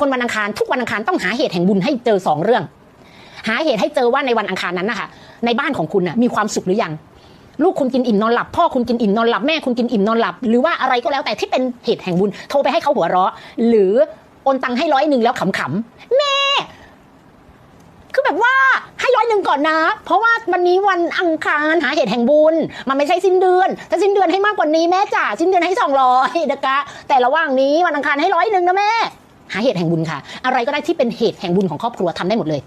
คนวันอังคารทุกวันอังคารต้องหาเหตุแห่งบุญให้เจอสองเรื่อง หาเหตุให้เจอว่าในวันอังคารนั้นนะคะในบ้านของคุณนะมีความสุขหรือยังลูกคุณกินอิ่มนอนหลับพ่อคุณกินอิ่มนอนหลับแม่คุณกินอิ่มนอนหลับ หรือว่าอะไรก็แล้วแต่ที่เป็นเหตุแห่งบุญโทรไปให้เขาหัวเราะ หรือโอนตังค์ให้ร้อยหนึ่งแล้วขำๆแม่คือแบบว่าให้ร้อยหนึ่งก่อนนะ เพราะว่าวันนี้วันอังคารหาเหตุแห่งบุญ มันไม่ใช่สิ้นเดือน ถ้าสิ้นเดือนให้มากกว่านี้แม่จ๋าสิ้นเดือนให้สองร้อยนะคะแต่ระหว่างนี้วันอังคารให้ร้อยหนึ่งนะแม่ หาเหตุแห่งบุญค่ะ อะไรก็ได้ที่เป็นเหตุแห่งบุญของครอบครัวทำได้หมดเลย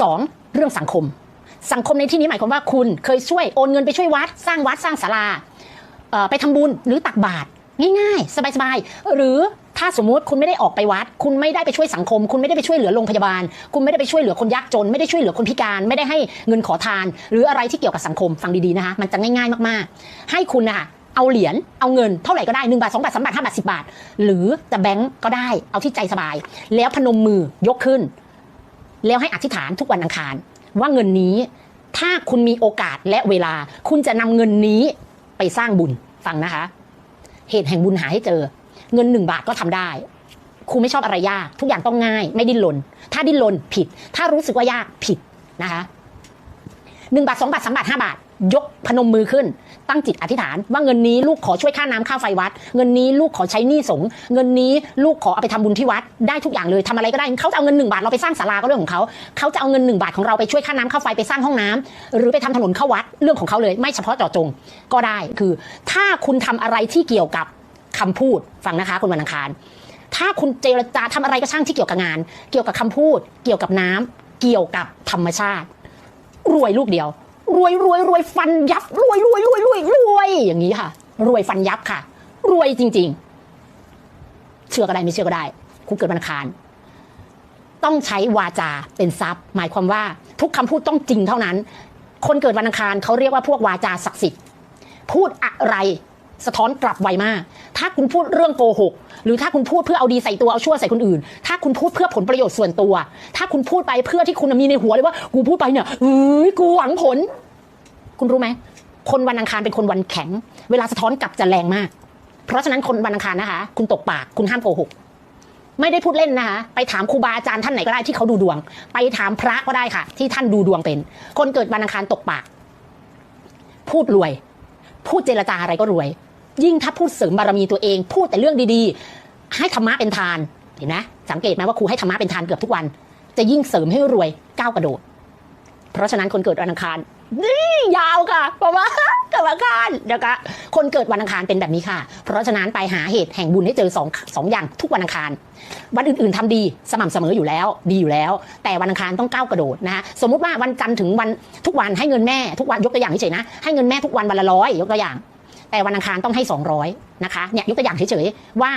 สองเรื่องสังคม สังคมในที่นี้หมายความว่าคุณเคยช่วยโอนเงินไปช่วยวัด สร้างวัดสร้างศาลาไปทำบุญหรือตักบาตรง่ายๆ สบายๆ หรือถ้าสมมุติคุณไม่ได้ออกไปวัด คุณไม่ได้ไปช่วยสังคม คุณไม่ได้ไปช่วยเหลือโรงพยาบาล คุณไม่ได้ไปช่วยเหลือคนยากจน ไม่ได้ช่วยเหลือคนพิการ ไม่ได้ให้เงินขอทาน หรืออะไรที่เกี่ยวกับสังคมฟังดีๆนะคะมันจะง่ายๆมากๆ ให้คุณนะคะ เอาเหรียญเอาเงินเท่าไหร่ก็ได้หนึ่งบาทสองบาทสามบาทห้าบาทสิบาท หรือจะแบงก์ก็ได้เอาที่ใจสบาย แล้วพนมมือยกขึ้น แล้วให้อธิษฐานทุกวันอังคาร ว่าเงินนี้ถ้าคุณมีโอกาสและเวลา คุณจะนำเงินนี้ไปสร้างบุญฟังนะคะ เหตุแห่งบุญหาให้เจอ เงินหนึ่งบาทก็ทำได้ครูไม่ชอบอะไรยาก ทุกอย่างต้องง่าย ไม่ดิ้นรนถ้าดิ้นรนผิด ถ้ารู้สึกว่ายากผิดนะคะหนึ่งบาทสองบาทสามบาทห้าบาท ยกพนมมือขึ้น ตั้งจิตอธิษฐาน ว่าเงินนี้ลูกขอช่วยค่าน้ำค่าไฟวัด เงินนี้ลูกขอใช้หนี้สงเงินนี้ลูกขอเอาไปทำบุญที่วัดได้ทุกอย่างเลยทำอะไรก็ได้เขาจะเอาเงินหนึ่งบาทเราไปสร้างศาลาก็เรื่องของเขาเขาจะเอาเงินหนึ่งบาทของเราไปช่วยค่าน้ำค่าไฟไปสร้างห้องน้ำหรือไปทำถนนเข้าวัดเรื่องของเขาเลย ไม่เฉพาะเจาะจงก็ได้คือ ถ้าคุณทำอะไรที่เกี่ยวกับคำพูดฟังนะคะคุณวันอังคาร ถ้าคุณเจรจาทำอะไรก็ช่างที่เกี่ยวกับงาน เกี่ยวกับคำพูด เกี่ยวกับน้ำเกี่ยวกับธรรมชาติ รวยลูกเดียว รวยรวยรวยฟันยับรวยรวยรวยรวยรวยอย่างนี้ค่ะ รวยฟันยับค่ะ รวยจริง ๆ เชื่อก็ได้ไม่เชื่อก็ได้คุณเกิดวันอังคาร ต้องใช้วาจาเป็นทรัพย์ หมายความว่าทุกคำพูดต้องจริงเท่านั้น คนเกิดวันอังคารเขาเรียกว่าพวกวาจาศักดิ์สิทธิ์พูดอะไรสะท้อนกลับไวมาก ถ้าคุณพูดเรื่องโกหก หรือถ้าคุณพูดเพื่อเอาดีใส่ตัวเอาชั่วใส่คนอื่น ถ้าคุณพูดเพื่อผลประโยชน์ส่วนตัว ถ้าคุณพูดไปเพื่อที่คุณมีในหัวเลยว่า กูพูดไปเนี่ยเอ้ยกูหวังผล คุณรู้ไหม คนวันอังคารเป็นคนวันแข็ง เวลาสะท้อนกลับจะแรงมาก เพราะฉะนั้นคนวันอังคารนะคะ คุณตกปากคุณห้ามโกหกไม่ได้พูดเล่นนะคะ ไปถามครูบาอาจารย์ท่านไหนก็ได้ที่เขาดูดวง ไปถามพระก็ได้ค่ะ ที่ท่านดูดวงเป็น คนเกิดวันอังคารตกปาก พูดรวย พูดเจรจาอะไรก็รวย ยิ่งถ้าพูดเสริมบารมีตัวเอง พูดแต่เรื่องดีๆ ให้ธรรมะเป็นทาน เห็นไหมสังเกตไหมว่าครูให้ธรรมะเป็นทานเกือบทุกวัน จะยิ่งเสริมให้รวยก้าวกระโดด เพราะฉะนั้นคนเกิดวันอังคาร นี่ยาวค่ะเพราะว่าเกิดวันอังคารนะคะคนเกิดวันอังคารเป็นแบบนี้ค่ะ เพราะฉะนั้นไปหาเหตุแห่งบุญให้เจอสองสองอย่างทุกวันอังคาร วันอื่นๆทำดีสม่ำเสมออยู่แล้ว ดีอยู่แล้ว แต่วันอังคารต้องก้าวกระโดดนะคะสมมุติว่าวันจันทร์ถึงวันทุกวันให้เงินแม่ทุกวันยกตัวอย่างเฉยๆนะให้เงินแม่ทุกวันวันละร้อยยกตัวอย่าง แต่วันอังคารต้องให้ 200นะคะเนี่ยยกตัวอย่างเฉยๆว่า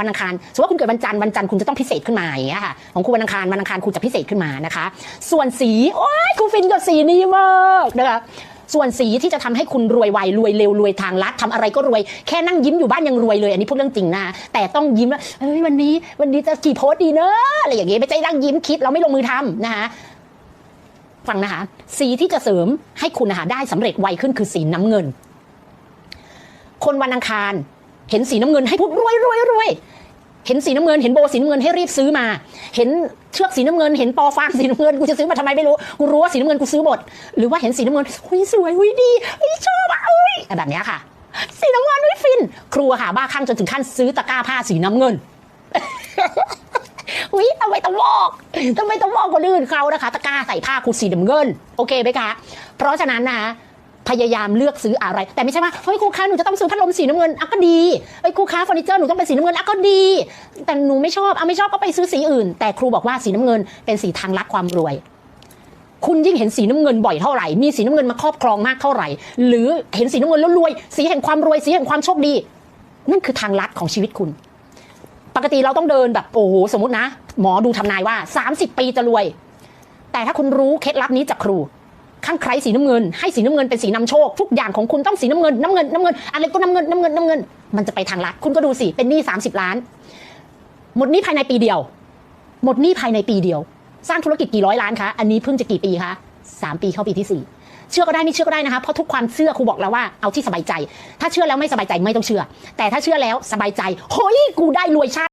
วันอังคารสมมติว่าคุณเกิดวันจันทร์วันจันทร์คุณจะต้องพิเศษขึ้นมาอย่างเงี้ยค่ะของคุณวันอังคารวันอังคารคุณจะพิเศษขึ้นมานะคะ ส่วนสีโอ้ยคุณฟินกับสีนี้มากนะคะส่วนสีที่จะทำให้คุณรวยไวรวยเร็วรวยทางลัดทำอะไรก็รวยแค่นั่งยิ้มอยู่บ้านยังรวยเลย อันนี้พูดเรื่องจริงนะแต่ต้องยิ้มว่าเฮ้ยวันนี้วันนี้จะกี่โพสต์ดีเนอะอะไรอย่างเงี้ยไม่ใช่นั่งยิ้มคิดเราไม่ลงมือทำนะคะฟังนะคะสีที่จะเสริมให้คุณนะคะได้สำเร็จไวขึ้นคือสีน้ำเงิน คนวันอังคาร เห็นสีน้ำเงินให้พูดรวยรวยรวยเห็นสีน้ำเงินเห็นโบสีน้ำเงินให้รีบซื้อมา เห็นเชือกสีน้ำเงิน เห็นปอฟางสีน้ำเงินกูจะซื้อมาทำไมไม่รู้กูรู้ว่าสีน้ำเงินกูซื้อหมดหรือว่าเห็นสีน้ำเงินหุยสวยหุยดีหุยชอบอะอุ้ยแบบเนี้ยค่ะสีน้ำเงินหุยฟิน ครูอะค่ะบ้าคลั่งจนถึงขั้นซื้อตะกร้าผ้าสีน้ำเงินอุ้ยทำไมต้องบอกทำไมต้องบอกคนอื่นเขานะคะ ตะกร้าใส่ผ้าคูสีน้ำเงิน โอเคไหมคะ เพราะฉะนั้นนะคะ พยายามเลือกซื้ออะไร แต่ไม่ใช่ว่าเฮ้ยครูคะหนูจะต้องซื้อพัดลมสีน้ำเงินอะก็ดีเฮ้ยครูคะเฟอร์นิเจอร์หนูต้องเป็นสีน้ำเงินอะก็ดี แต่หนูไม่ชอบอะไม่ชอบก็ไปซื้อสีอื่น แต่ครูบอกว่าสีน้ำเงินเป็นสีทางลัดความรวยคุณยิ่งเห็นสีน้ำเงินบ่อยเท่าไหร่ มีสีน้ำเงินมาครอบครองมากเท่าไหร่ หรือเห็นสีน้ำเงินแล้วรวย สีแห่งความรวย สีแห่งความโชคดี นั่นคือทางลัดของชีวิตคุณ ปกติเราต้องเดินแบบโอ้โหสมมตินะ หมอดูทำนายว่า 30 ปีจะรวย แต่ถ้าคุณรู้เคล็ดลับนี้จากครู ข้างใครสีน้ำเงิน ให้สีน้ำเงินเป็นสีนำโชค ทุกอย่างของคุณต้องสีน้ำเงินน้ำเงินน้ำเงินอะไรก็น้ำเงินน้ำเงินน้ำเงิน มันจะไปทางลัดคุณก็ดูสิเป็นหนี้30 ล้าน หมดหนี้ภายในปีเดียว หมดหนี้ภายในปีเดียว สร้างธุรกิจกี่ร้อยล้านคะอันนี้เพิ่งจะกี่ปีคะสามปีเข้าปีที่สี่เชื่อก็ได้ไม่เชื่อก็ได้นะคะเพราะทุกความเชื่อครูบอกแล้วว่าเอาที่สบายใจ ถ้าเชื่อแล้วไม่สบายใจไม่ต้องเชื่อ แต่ถ้าเชื่อแล้วสบายใจเฮ้ยกูได้รวยชาติ